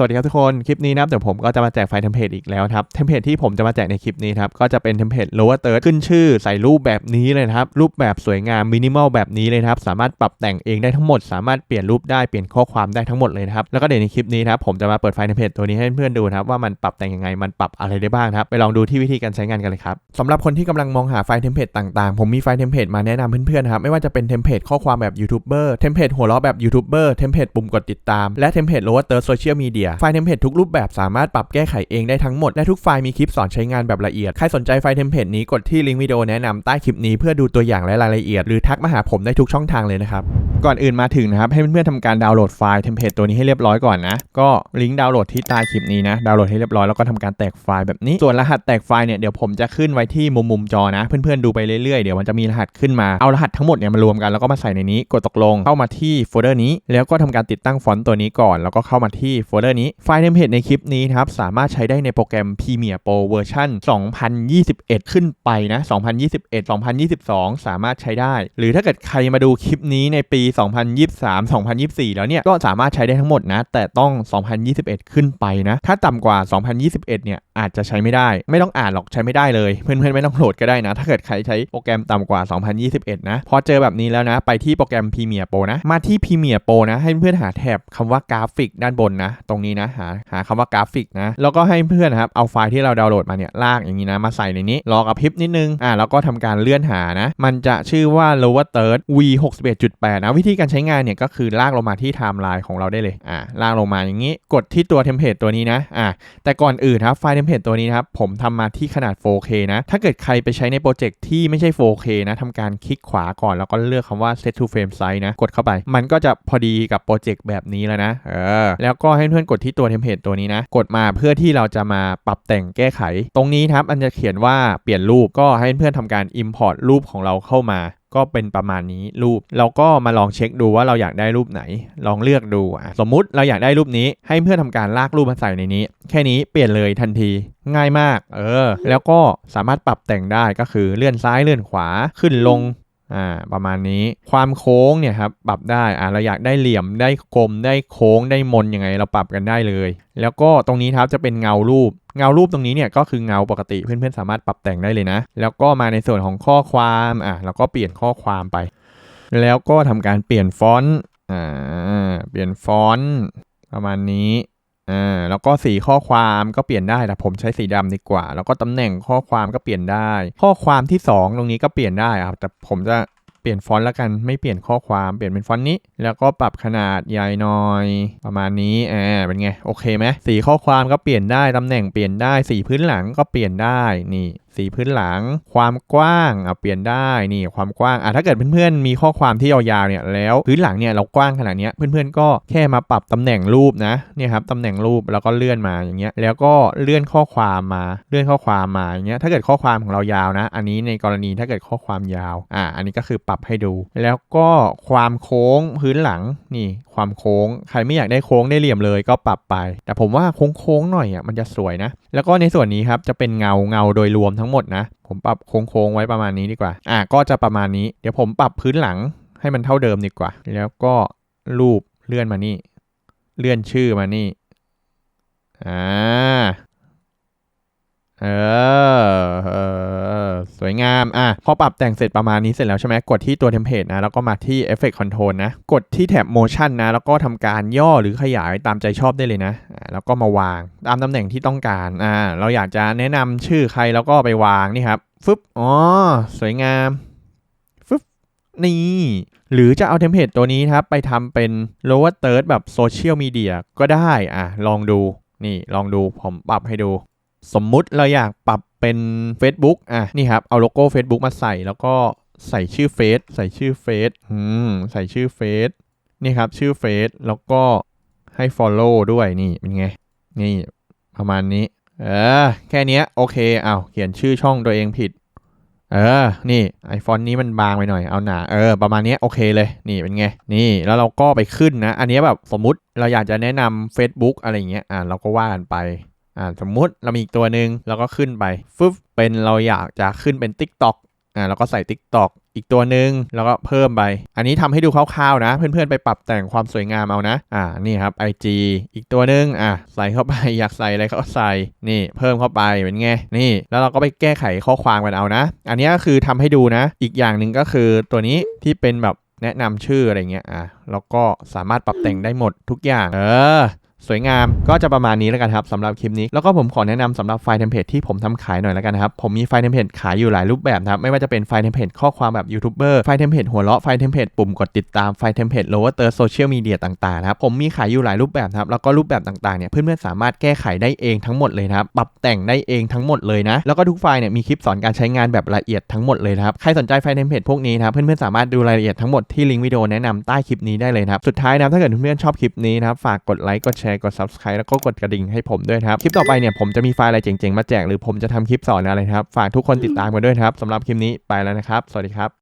สวัสดีครับทุกคน คลิปนี้นะครับเดี๋ยวผมก็จะมาแจกไฟล์เทมเพลตอีกแล้วครับ เทมเพลตที่ผมจะมาแจกในคลิปนี้ครับ ก็จะเป็นเทมเพลต lower third ขึ้นชื่อใส่รูปแบบนี้เลยครับ รูปแบบสวยงามมินิมอลแบบนี้เลยครับ สามารถปรับแต่งเองได้ทั้งหมด สามารถเปลี่ยนรูปได้ เปลี่ยนข้อความได้ทั้งหมดเลยครับ แล้วก็เดี๋ยวในคลิปนี้ครับผมจะมาเปิดไฟล์เทมเพลตตัวนี้ให้เพื่อนๆดูครับว่ามันปรับแต่งยังไง มันปรับอะไรได้บ้างครับ ไปลองดูที่วิธีการใช้งานกันเลยครับสำหรับคนที่กำลังมองหาไฟล์เทมเพลตต่างๆ ผมมีไฟล์เทมเพลตมาแนะนำเพื่อนๆครับ ไม่ว่าจะเป็นเทมเพลตข้อความแบบยูทูบเบอร์ เทมเพลตหัวเราะแบบยูทูบเบอร์ เทมเพลตปุ่มกดติดตาม และเทมเพลต lower third social media ไฟล์เทมเพลตทุกรูปแบบสามารถปรับแก้ไขเองได้ทั้งหมด และทุกไฟล์มีคลิปสอนใช้งานแบบละเอียด ใครสนใจไฟล์เทมเพลตนี้กดที่ลิงก์วิดีโอแนะนำใต้คลิปนี้เพื่อดูตัวอย่างและรายละเอียด หรือทักมาหาผมได้ทุกช่องทางเลยนะครับ ก่อนอื่นมาถึงนะครับ ให้เพื่อนๆทำการดาวน์โหลดไฟล์เทมเพลตตัวนี้ให้เรียบร้อยก่อนนะ ก็ลิงก์ดาวน์โหลดที่ใต้คลิปนี้นะ ดาวน์โหลดให้เรียบร้อยแล้วก็ทำการแตกไฟล์แบบนี้ ส่วนรหัสแตกไฟล์เนี่ยเดี๋ยวผมจะขึ้นไว้ที่มุมมุมจอนะ เพื่อนๆดูไปเรื่อยๆเดี๋ยวมันจะมีรหัสขึ้นมา เอารหัสทั้งหมดเนี่ยมารวมกันแล้วก็มาใส่ในนี้ กดตกลง เข้ามาที่โฟลเดอร์นี้ แล้วก็ทำการติดตั้งฟอนต์ตัวนี้ก่อน แล้วก็เข้ามาที่โฟลเดอร์นี้ไฟล์เทมเพลตในคลิปนี้นะครับสามารถใช้ได้ในโปรแกรม Premiere Pro เวอร์ชัน2021 ขึ้นไปนะ2021 2022 สามารถใช้ได้ หรือถ้าเกิดใครมาดูคลิปนี้ในปี 2023 2024 แล้วเนี่ยก็สามารถใช้ได้ทั้งหมดนะ แต่ต้อง 2021 ขึ้นไปนะ ถ้าต่ำกว่า 2021 เนี่ยอาจจะใช้ไม่ได้ ไม่ต้องอ่านหรอกใช้ไม่ได้เลย เพื่อนๆไม่ต้องโหลดก็ได้นะ ถ้าเกิดใครใช้โปรแกรมต่ำกว่า 2021 นะ พอเจอแบบนี้แล้วนะ ไปที่โปรแกรม Premiere Pro นะ มาที่ Premiere Pro นะ ให้เพื่อนหาแถบคำว่ากราฟิกด้านบนนะ ตรงนี้นะหาหาคำว่ากราฟิกนะแล้วก็ให้เพื่อนนะครับเอาไฟล์ที่เราดาวน์โหลดมาเนี่ยลากอย่างนี้นะมาใส่ในนี้รอกระพริบนิดนึงอ่าแล้วก็ทำการเลื่อนหานะ มันจะชื่อว่า lower third v 61.8นะวิธีการใช้งานเนี่ยก็คือลากลงมาที่ไทม์ไลน์ของเราได้เลยอ่าลากลงมาอย่างนี้ กดที่ตัวเทมเพลตตัวนี้นะอ่าแต่ก่อนอื่นครับไฟล์เทมเพลตตัวนี้นะครับผมทำมาที่ขนาด 4K นะถ้าเกิดใครไปใช้ในโปรเจกต์ที่ไม่ใช่ 4K นะทำการคลิกขวาก่อนแล้วก็เลือกคำว่า set to frame size นะกดเข้าไป มันก็จะพอดีกับโปรเจกต์แบบนี้แล้วนะเออแล้วก็ให้เพื่อนกดที่ตัวเทมเพลตตัวนี้นะ กดมาเพื่อที่เราจะมาปรับแต่งแก้ไข ตรงนี้ครับมันจะเขียนว่าเปลี่ยนรูปก็ให้เพื่อนทำการ import รูปของเราเข้ามาก็เป็นประมาณนี้รูป เราก็มาลองเช็คดูว่าเราอยากได้รูปไหน ลองเลือกดูสมมุติเราอยากได้รูปนี้ ให้เพื่อนทำการลากรูปมาใส่ในนี้ แค่นี้เปลี่ยนเลยทันที ง่ายมาก เออ แล้วก็สามารถปรับแต่งได้ก็คือเลื่อนซ้ายเลื่อนขวาขึ้นลง อ่าประมาณนี้ความโค้งเนี่ยครับปรับได้อ่าเราอยากได้เหลี่ยมได้กลมได้โค้งได้มนยังไงเราปรับกันได้เลย แล้วก็ตรงนี้ครับจะเป็นเงารูป เงารูปตรงนี้เนี่ยก็คือเงาปกติเพื่อนๆสามารถปรับแต่งได้เลยนะ แล้วก็มาในส่วนของข้อความอ่าเราก็เปลี่ยนข้อความไป แล้วก็ทำการเปลี่ยนฟอนต์อ่าเปลี่ยนฟอนต์ประมาณนี้ อ่าแล้วก็สีข้อความก็เปลี่ยนได้แต่ผมใช้สีดำดีกว่า แล้วก็ตำแหน่งข้อความก็เปลี่ยนได้ ข้อความที่ 2 ตรงนี้ก็เปลี่ยนได้ครับแต่ผมจะเปลี่ยนฟอนต์แล้วกันไม่เปลี่ยนข้อความเปลี่ยนเป็นฟอนต์นี้ แล้วก็ปรับขนาดใหญ่หน่อย ประมาณนี้อ่าเป็นไงโอเคไหมสีข้อความก็เปลี่ยนได้ตำแหน่งเปลี่ยนได้สีพื้นหลังก็เปลี่ยนได้นี่ สีพื้นหลัง ความกว้างอะเปลี่ยนได้นี่ความกว้างอะถ้าเกิดเพื่อนๆมีข้อความที่ยาวๆเนี่ยแล้วพื้นหลังเนี่ยเรากว้างขนาดนี้เพื่อนๆก็แค่มาปรับตำแหน่งรูปนะเนี่ยครับตำแหน่งรูปแล้วก็เลื่อนมาอย่างเงี้ยแล้วก็เลื่อนข้อความมาเลื่อนข้อความมาอย่างเงี้ยถ้าเกิดข้อความของเรายาวนะ อันนี้ในกรณีถ้าเกิดข้อความยาวอ่าอันนี้ก็คือปรับให้ดู แล้วก็ความโค้งพื้นหลังนี่ ความโค้ง ใครไม่อยากได้โค้งได้เหลี่ยมเลยก็ปรับไป แต่ผมว่าโค้งๆหน่อยอะมันจะสวยนะ แล้วก็ในส่วนนี้ครับจะเป็นเงาเงาโดยรวมทั้งหมดนะ ผมปรับโค้งๆไว้ประมาณนี้ดีกว่า อะก็จะประมาณนี้ เดี๋ยวผมปรับพื้นหลังให้มันเท่าเดิมดีกว่า แล้วก็รูปเลื่อนมานี่ เลื่อนชื่อมานี่ อ่า เออเออ สวยงาม อะ พอปรับแต่งเสร็จประมาณนี้เสร็จแล้วใช่ไหมกดที่ตัวเทมเพลตนะ แล้วก็มาที่ Effect Control นะ กดที่แท็บ Motion นะ แล้วก็ทำการย่อหรือขยายตามใจชอบได้เลยนะ แล้วก็มาวางตามตำแหน่งที่ต้องการ อ่า เราอยากจะแนะนำชื่อใครแล้วก็ไปวางนี่ครับ ฟึบ อ๋อ สวยงาม ฟึบ นี่ หรือจะเอาเทมเพลตตัวนี้ครับ ไปทำเป็น lower third แบบโซเชียลมีเดียก็ได้ อะ ลองดู นี่ ลองดู ผมปรับให้ดู สมมุติเราอยากปรับเป็น Facebook อะนี่ครับ เอาโลโก้ Facebook มาใส่แล้วก็ใส่ชื่อเฟซใส่ชื่อเฟซอืมใส่ชื่อเฟซนี่ครับ ชื่อเฟซแล้วก็ให้ follow ด้วยนี่เป็นไง นี่ประมาณนี้ เออ แค่นี้โอเคเอาเขียนชื่อช่องตัวเองผิด เออ นี่ไอฟอนนี้มันบางไปหน่อยเอาหนาเออ ประมาณนี้โอเคเลย นี่เป็นไง นี่แล้วเราก็ไปขึ้นนะ อันนี้แบบสมมุติเราอยากจะแนะนำ Facebook อะไรเงี้ยอ่าเราก็ว่ากันไป อ่าสมมุติเรามีอีกตัวหนึ่งเราก็ขึ้นไปฟึบเป็นเราอยากจะขึ้นเป็น TikTok อ่าแล้วก็ใส่ TikTok อีกตัวหนึ่งแล้วก็เพิ่มไป อันนี้ทำให้ดูคร่าวๆนะ เพื่อนๆไปปรับแต่งความสวยงามเอานะ อ่านี่ครับ IG อีกตัวหนึ่งอะใส่เข้าไปอยากใส่อะไรก็ใส่นี่เพิ่มเข้าไปเป็นไงนี่ แล้วเราก็ไปแก้ไขข้อความกันเอานะ อันนี้ก็คือทำให้ดูนะ อีกอย่างหนึ่งก็คือตัวนี้ที่เป็นแบบแนะนำชื่ออะไรเงี้ยอะแล้วก็สามารถปรับแต่งได้หมดทุกอย่าง เออ สวยงามก็จะประมาณนี้แล้วกันครับสำหรับคลิปนี้ แล้วก็ผมขอแนะนำสำหรับไฟล์เทมเพลตที่ผมทำขายหน่อยแล้วกันนะครับ ผมมีไฟล์เทมเพลตขายอยู่หลายรูปแบบครับไม่ว่าจะเป็นไฟล์เทมเพลตข้อความแบบยูทูบเบอร์ไฟล์เทมเพลตหัวเราะไฟล์เทมเพลตปุ่มกดติดตามไฟล์เทมเพลตโลว์เตอร์โซเชียลมีเดียต่างๆนะครับผมมีขายอยู่หลายรูปแบบครับแล้วก็รูปแบบต่างๆเนี่ยเพื่อนๆสามารถแก้ไขได้เองทั้งหมดเลยนะครับปรับแต่งได้เองทั้งหมดเลยนะแล้วก็ทุกไฟล์เนี่ยมีคลิปสอนการใช้งานแบบละเอียดทั้งหมดเลยนะครับใครสนใจไฟล์เทมเพลตพวกนี้นะครับเพื่อนๆสามารถดูรายละเอียดทั้งหมดที่ลิงก์วิดีโอแนะนำใต้คลิปนี้ได้เลยนะครับสุดท้ายนะถ้าเกิดเพื่อนๆชอบคลิปนี้นะครับฝากกดไลค์กดแชร์กด subscribe แล้วก็กดกระดิ่งให้ผมด้วยครับ คลิปต่อไปเนี่ยผมจะมีไฟล์อะไรเจ๋งๆ มาแจกหรือผมจะทำคลิปสอนอะไรครับ ฝากทุกคนติดตามกันด้วยครับสำหรับคลิปนี้ไปแล้วนะครับ สวัสดีครับ